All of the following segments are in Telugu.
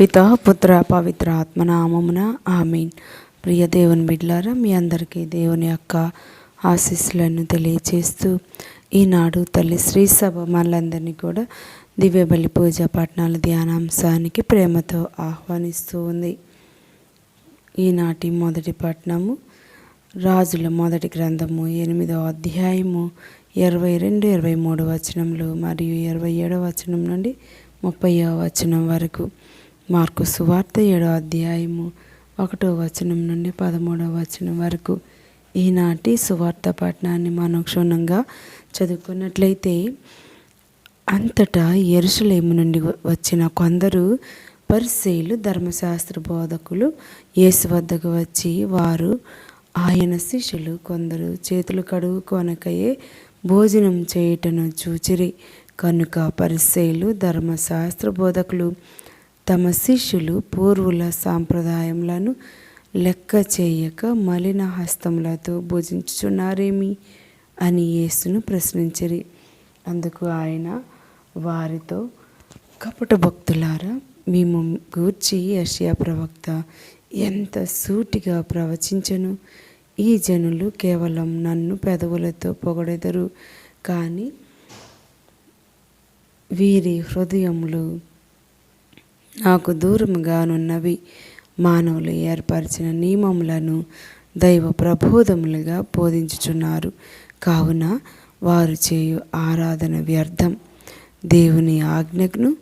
పిత పుత్ర పవిత్ర ఆత్మనామమున ఆమీన్. ప్రియ దేవుని బిడ్లారా మీ అందరికీ దేవుని యొక్క ఆశీస్సులను తెలియచేస్తూ ఈనాడు తల్లి శ్రీ సభ మనలందరినీ కూడా దివ్య బలి పూజ పట్టణాల ధ్యానాంశానికి ప్రేమతో ఆహ్వానిస్తూ ఉంది. ఈనాటి మొదటి పట్టణము రాజుల మొదటి గ్రంథము ఎనిమిదవ అధ్యాయము ఇరవై రెండు ఇరవై మూడు వచనములు మరియు ఇరవై ఏడవ వచనం నుండి ముప్పై వచనం వరకు. మార్కు సువార్త ఏడో అధ్యాయము ఒకటో వచనం నుండి పదమూడవ వచనం వరకు. ఈనాటి సువార్త పట్టణాన్ని మనం క్షుణ్ణంగా చదువుకున్నట్లయితే అంతటా ఎరుసలేము నుండి వచ్చిన కొందరు పరిశీలు ధర్మశాస్త్ర బోధకులు యేసు వద్దకు వచ్చి వారు ఆయన శిష్యులు కొందరు చేతులు కడుగుకొనకయే భోజనం చేయటను చూచిరి. కనుక పరిశీలు ధర్మశాస్త్ర బోధకులు తమ శిష్యులు పూర్వుల సాంప్రదాయములను లెక్క చేయక మలిన హస్తములతో భుజించుచున్నారేమి? అని యేసును ప్రశ్నించిరి. అందుకు ఆయన వారితో కపట భక్తులారా మేము గూర్చి యషియా ప్రవక్త ఎంత సూటిగా ప్రవచించను? ఈ జనులు కేవలం నన్ను పెదవులతో పొగడెదరు. కానీ వీరి హృదయములు నాకు దూరముగానున్నవి. మానవులు ఏర్పరిచిన నియమములను దైవ ప్రబోధములుగా బోధించుచున్నారు. కావున వారు చేయు ఆరాధన వ్యర్థం. దేవుని ఆజ్ఞను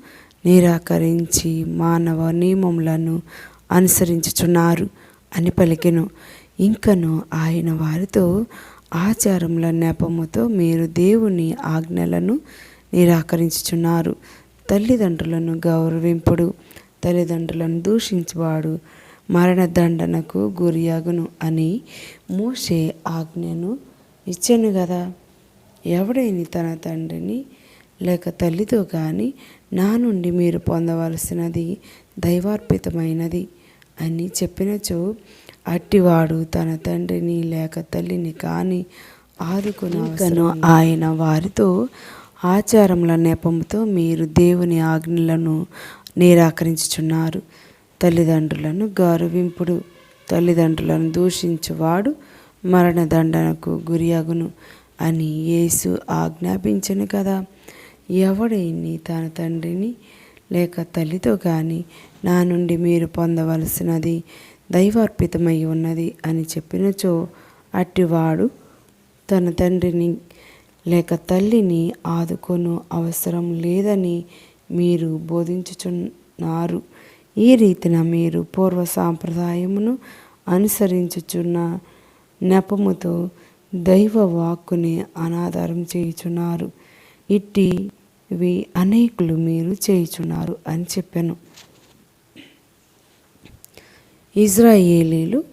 నిరాకరించి మానవ నియమములను అనుసరించుచున్నారు అని పలికెను. ఇంకను ఆయన వారితో ఆచారముల నెపముతో మీరు దేవుని ఆజ్ఞలను నిరాకరించుచున్నారు. తల్లిదండ్రులను గౌరవింపుడు తల్లిదండ్రులను దూషించువాడు మరణదండనకు గురియగును అని మోషే ఆజ్ఞను ఇచ్చాను కదా ఎవడైని తన తండ్రిని లేక తల్లితో కానీ నా నుండి మీరు పొందవలసినది దైవార్పితమైనది అని చెప్పినచో అట్టివాడు తన తండ్రిని లేక తల్లిని కానీ ఆదుకునవసను ఆయన వారితో ఆచారముల నెపముతో మీరు దేవుని ఆజ్ఞలను నిరాకరించుచున్నారు. తల్లిదండ్రులను గౌరవింపుడు తల్లిదండ్రులను దూషించువాడు మరణదండనకు గురియగును అని యేసు ఆజ్ఞాపించను కదా. ఎవడైని తన తండ్రిని లేక తల్లితో కానీ నా నుండి మీరు పొందవలసినది దైవార్పితమై ఉన్నది అని చెప్పినచో అట్టివాడు తన తండ్రిని లేక తల్లిని ఆదుకొను అవసరం లేదని మీరు బోధించుచున్నారు. ఈ రీతిన మీరు పూర్వ సాంప్రదాయమును అనుసరించుచున్న నెపముతో దైవ వాక్కుని అనాధారం చేయుచున్నారు. ఇట్టివి అనేకులు మీరు చేయుచున్నారు అని చెప్పాను. ఇజ్రాయేలీలు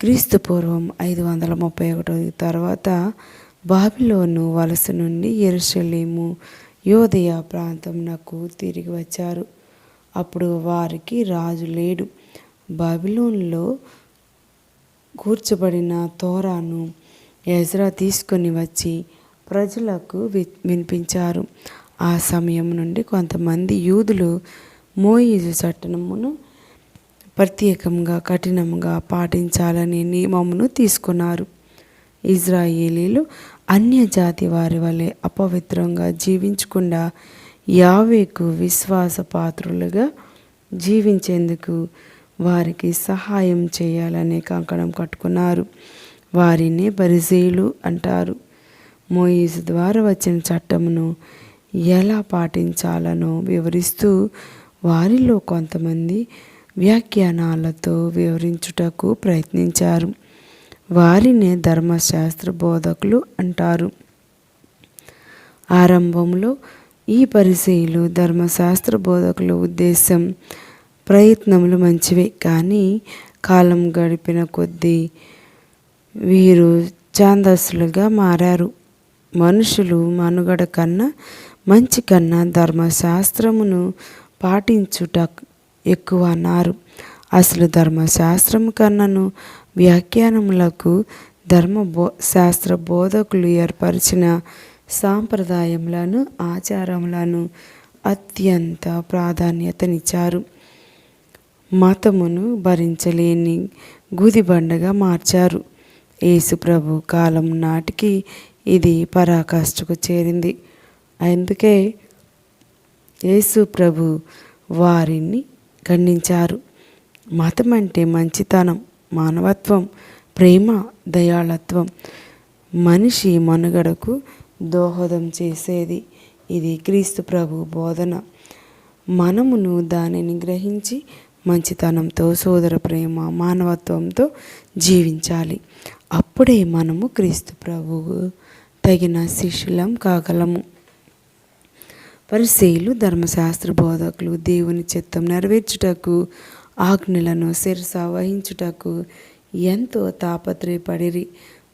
క్రీస్తు పూర్వం ఐదు వందల ముప్పై ఒకటో తర్వాత బాబిలోను వలస నుండి ఎరుషలేము యోదయ ప్రాంతంనకు తిరిగి వచ్చారు. అప్పుడు వారికి రాజు లేడు. బాబిలోన్లో కూర్చబడిన తోరాను ఎజ్రా తీసుకొని వచ్చి ప్రజలకు వి- వినిపించారు. ఆ సమయం నుండి కొంతమంది యూదులు మోయిజు చట్టమును ప్రత్యేకంగా కఠినంగా పాటించాలనే నియమమును తీసుకున్నారు. ఇజ్రాయేలీలు అన్యజాతి వారి వలె అపవిత్రంగా జీవించకుండా యావేకు విశ్వాస పాత్రులుగా జీవించేందుకు వారికి సహాయం చేయాలనే కంకణం కట్టుకున్నారు. వారిని బరిజీలు అంటారు. మోయిస్ ద్వారా వచ్చిన చట్టమును ఎలా పాటించాలనో వివరిస్తూ వారిలో కొంతమంది వ్యాఖ్యానాలతో వివరించుటకు ప్రయత్నించారు. వారినే ధర్మశాస్త్ర బోధకులు అంటారు. ఆరంభంలో ఈ పరిశీలు ధర్మశాస్త్ర బోధకుల ఉద్దేశం ప్రయత్నములు మంచివే కానీ కాలం గడిపిన కొద్దీ వీరు ఛాందస్సులుగా మారారు. మనుషులు మనుగడ కన్నా మంచి కన్నా ధర్మశాస్త్రమును పాటించుట ఎక్కువ అన్నారు. అసలు ధర్మశాస్త్రం కన్నను వ్యాఖ్యానములకు ధర్మ బో శాస్త్ర బోధకులు ఏర్పరిచిన సాంప్రదాయములను ఆచారములను అత్యంత ప్రాధాన్యతనిచ్చారు. మతమును భరించలేని గుదిబండగా మార్చారు. యేసుప్రభు కాలం నాటికి ఇది పరాకాష్ఠకు చేరింది. అందుకే యేసు ప్రభు వారిని ఖండించారు. మతం అంటే మంచితనం. మానవత్వం ప్రేమ దయాళత్వం. మనిషి మనుగడకు దోహదం చేసేది ఇది క్రీస్తు ప్రభు బోధన. మనమును దానిని గ్రహించి మంచితనంతో సోదర ప్రేమ మానవత్వంతో జీవించాలి. అప్పుడే మనము క్రీస్తు ప్రభువు తగిన శిష్యులం కాగలము. పరిశీలు ధర్మశాస్త్ర బోధకులు దేవుని చిత్తం నెరవేర్చుటకు ఆజ్ఞలను శిరస వహించుటకు ఎంతో తాపత్రయపడిరి.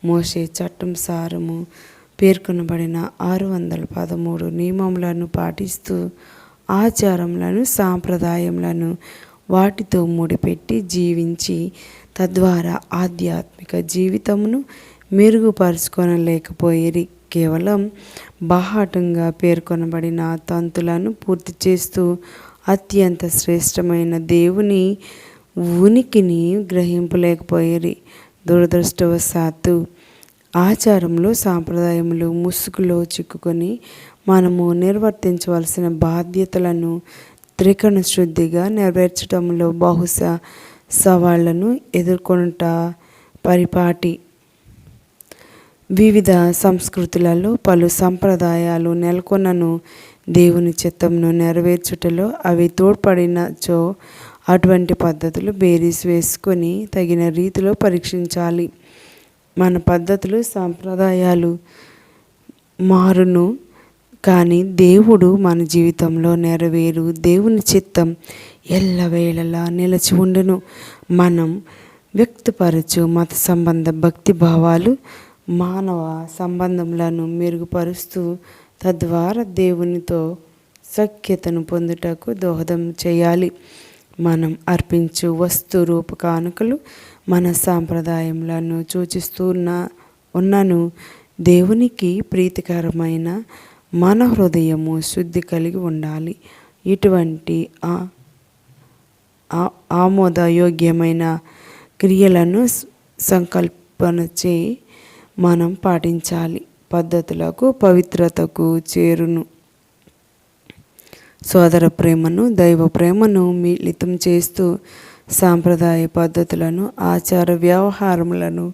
మోసే చట్టం సారము పేర్కొనబడిన ఆరు వందల పదమూడు నియమములను పాటిస్తూ ఆచారములను సాంప్రదాయములను వాటితో ముడిపెట్టి జీవించి తద్వారా ఆధ్యాత్మిక జీవితమును మెరుగుపరుచుకొనలేకపోయేది కేవలం బాహాటంగా పేర్కొనబడిన తంతులను పూర్తి చేస్తూ అత్యంత శ్రేష్టమైన దేవుని ఉనికిని గ్రహింపలేకపోయేది దురదృష్టవశాత్తు ఆచారంలో సాంప్రదాయములు ముసుగులో చిక్కుకొని మనము నిర్వర్తించవలసిన బాధ్యతలను త్రికణ శుద్ధిగా నెరవేర్చడంలో బహుశా సవాళ్ళను ఎదుర్కొనుట పరిపాటి వివిధ సంస్కృతులలో పలు సంప్రదాయాలు నెలకొనను. దేవుని చిత్తంను నెరవేర్చుటలో అవి తోడ్పడినచో అటువంటి పద్ధతులు బేరీస్ వేసుకొని తగిన రీతిలో పరీక్షించాలి. మన పద్ధతులు సాంప్రదాయాలు మారును కానీ దేవుడు మన జీవితంలో నెరవేరు. దేవుని చిత్తం ఎల్లవేళలా నిలచి ఉండును. మనం వ్యక్తపరచు మత సంబంధ భక్తి భావాలు మానవ సంబంధములను మెరుగుపరుస్తూ తద్వారా దేవునితో సఖ్యతను పొందుటకు దోహదం చేయాలి. మనం అర్పించు వస్తు రూప కానుకలు మన సాంప్రదాయములను సూచిస్తూ ఉన్నను దేవునికి ప్రీతికరమైన మన హృదయము శుద్ధి కలిగి ఉండాలి. ఇటువంటి ఆమోదయోగ్యమైన క్రియలను సంకల్పన చేయి మనం పాటించాలి. పద్ధతులకు పవిత్రతకు చేరును. సోదర ప్రేమను దైవ ప్రేమను మిళితం చేస్తూ సాంప్రదాయ పద్ధతులను ఆచార వ్యవహారములను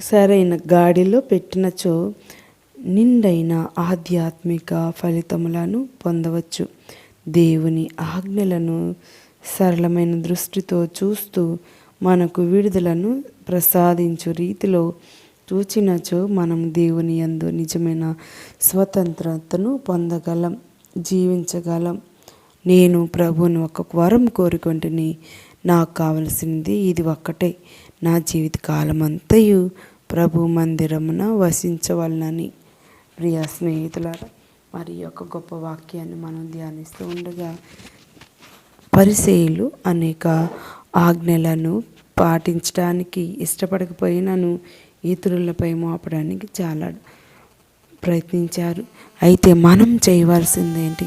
సరైన గాడిలో పెట్టినచో నిండైన ఆధ్యాత్మిక ఫలితములను పొందవచ్చు. దేవుని ఆజ్ఞలను సరళమైన దృష్టితో చూస్తూ మనకు విడుదలను ప్రసాదించు రీతిలో చూచినచో మనం దేవుని యందు నిజమైన స్వతంత్రతను పొందగలం జీవించగలం. నేను ప్రభుని ఒక వరం కోరుకుంటుని నాకు కావలసింది ఇది ఒక్కటే. నా జీవిత కాలమంతయు ప్రభు మందిరమున వసించవలనని. ప్రియ స్నేహితులారా మరి యొక్క గొప్ప వాక్యాన్ని మనం ధ్యానిస్తూ ఉండగా పరిసేయులు అనేక ఆజ్ఞలను పాటించడానికి ఇష్టపడకపోయినను ఇతరులపై మోపడానికి చాలా ప్రయత్నించారు. అయితే మనం చేయవలసింది ఏంటి